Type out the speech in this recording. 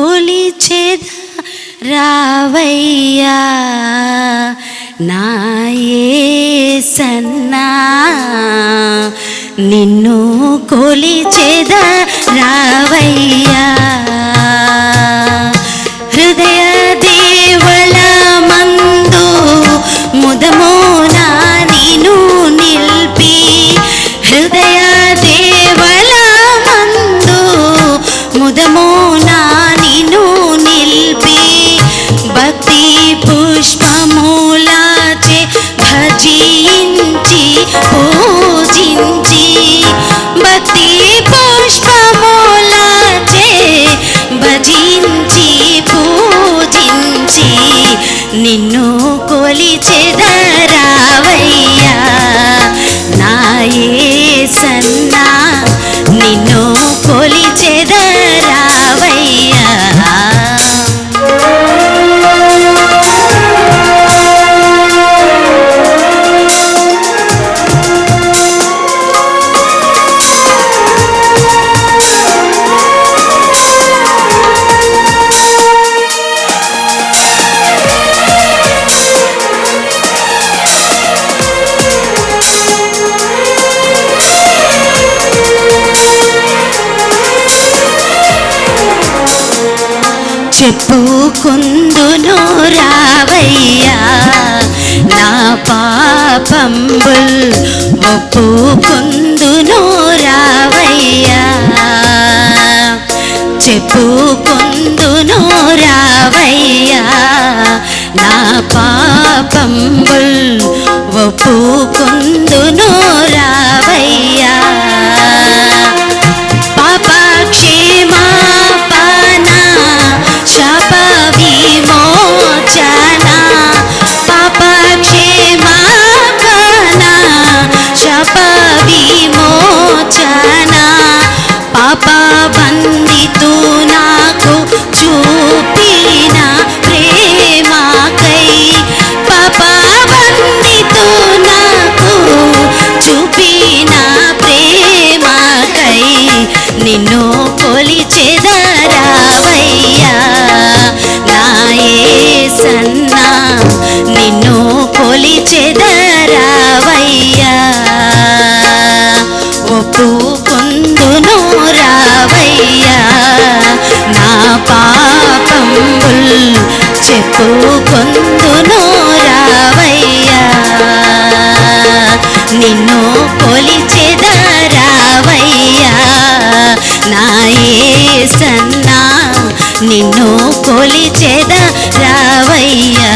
కొలిచేద రావయ్యా నాయసన్నా నిన్ను కొలిచేద రావయ్యా. హృదయ దేవళ మందు ముదమోన నీను నిల్పి. హృదయ దేవళ మందు ముదమోన చెప్పుకుందును రావయ్యా. నా పాపంబుల్ ఒప్పుకుందును రావయ్యా. చెప్పుకుందును రావయ్యా. నా పాపంబుల్ ఒప్పుకుందును మొక్కుల్ చెప్పుకొందును రావయ్యా. నిన్ను కొలిచెదా రావయ్యా. నాయే సన్నా నిన్ను కొలిచెదా రావయ్యా.